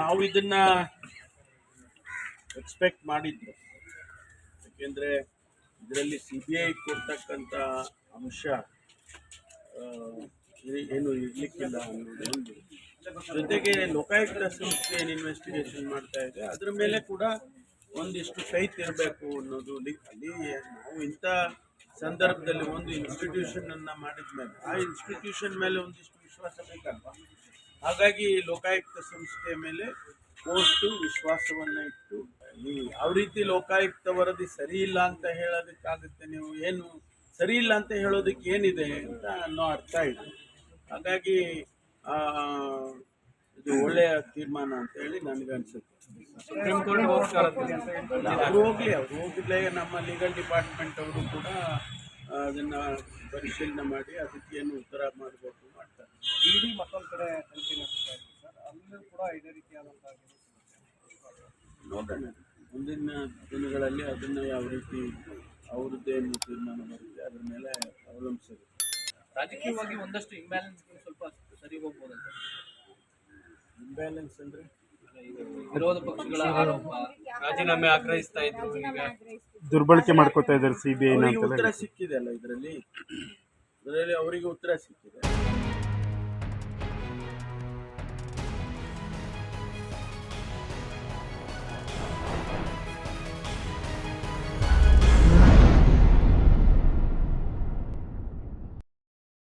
ನಾವು ಇದನ್ನ ಎಕ್ಸ್ಪೆಕ್ಟ್ ಮಾಡಿದ್ವಿ. ಯಾಕೆಂದ್ರೆ ಇದರಲ್ಲಿ ಸಿ ಬಿ ಐ ಕೊಡ್ತಕ್ಕಂಥ ಅಂಶ ಏನು ಇರ್ಲಿಕ್ಕಿಲ್ಲ ಅನ್ನೋದು ಒಂದು ಜೊತೆಗೆ ಲೋಕಾಯುಕ್ತ ಸಂಸ್ಥೆ ಏನು ಇನ್ವೆಸ್ಟಿಗೇಷನ್ ಮಾಡ್ತಾ ಇದೆ, ಅದ್ರ ಮೇಲೆ ಕೂಡ ಒಂದಿಷ್ಟು ಫೈತ್ ಇರಬೇಕು ಅನ್ನೋದು ಅಲ್ಲಿ ನಾವು ಇಂಥ ಸಂದರ್ಭದಲ್ಲಿ ಒಂದು ಇನ್ಸ್ಟಿಟ್ಯೂಷನ್ ಅನ್ನ ಮಾಡಿದ್ಮೇಲೆ, ಆ ಇನ್ಸ್ಟಿಟ್ಯೂಷನ್ ಮೇಲೆ ಒಂದಿಷ್ಟು ವಿಶ್ವಾಸ ಬೇಕಲ್ವಾ? ಹಾಗಾಗಿ ಲೋಕಾಯುಕ್ತ ಸಂಸ್ಥೆ ಮೇಲೆ ಕೋರ್ಟು ವಿಶ್ವಾಸವನ್ನ ಇಟ್ಟು ಈ ಯಾವ ರೀತಿ ಲೋಕಾಯುಕ್ತ ವರದಿ ಸರಿ ಇಲ್ಲ ಅಂತ ಹೇಳೋದಕ್ಕಾಗುತ್ತೆ ನೀವು ಏನು ಸರಿ ಇಲ್ಲ ಅಂತ ಹೇಳೋದಕ್ಕೆ ಏನಿದೆ ಅಂತ ಅನ್ನೋ ಅರ್ಥ ಇದೆ. ಹಾಗಾಗಿ ಆ, ಇದು ಒಳ್ಳೆಯ ತೀರ್ಮಾನ ಅಂತ ಹೇಳಿ ನನಗೆ ಅನಿಸುತ್ತೆ. ಸುಪ್ರೀಂ ಕೋರ್ಟ್ ಅವರು ಹೋಗಲಿ ಅವ್ರು ಹೋಗಿದ್ಲೇ ನಮ್ಮ ಲೀಗಲ್ ಡಿಪಾರ್ಟ್ಮೆಂಟ್ ಅವರು ಕೂಡ ಅದನ್ನು ಅದನ್ನ ಪರಿಶೀಲನೆ ಮಾಡಿ ಅದಕ್ಕೇನು ಉತ್ತರ ಮಾಡಬೇಕು ಮಾಡ್ತಾರೆ ಕೂಡ ಇದೇ ರೀತಿಯಾದಂತಹ ನೋಡೋಣ. ಮುಂದಿನ ದಿನಗಳಲ್ಲಿ ಅದನ್ನ ಯಾವ ರೀತಿ ಅವರದ್ದೇನು ತೀರ್ಮಾನ ಬರುತ್ತೆ ಅದ್ರ ಮೇಲೆ ಅವಲಂಬಿಸಿರುತ್ತೆ ರಾಜಕೀಯವಾಗಿ ಒಂದಷ್ಟು ಇಂಬ್ಯಾಲೆನ್ಸ್ ಸ್ವಲ್ಪ ಸರಿ ಹೋಗ್ಬೋದಂತ ಇಂಬ್ಯಾಲೆನ್ಸ್ ಅಂದ್ರೆ? ವಿರೋಧ ಪಕ್ಷಗಳ ಆರೋಪ ರಾಜೀನಾಮೆ ಆಗ್ರಹಿಸ್ತಾ ಇದ್ರು ಈಗ. ದುರ್ಬಳಕೆ ಮಾಡ್ಕೋತಾ ಇದ್ದಾರೆ ಸಿಬಿಐ ಉತ್ತರ ಸಿಕ್ಕಿದೆ ಅಲ್ಲ ಇದರಲ್ಲಿ? ಇದರಲ್ಲಿ ಅವರಿಗೆ ಉತ್ತರ ಸಿಕ್ಕಿದೆ.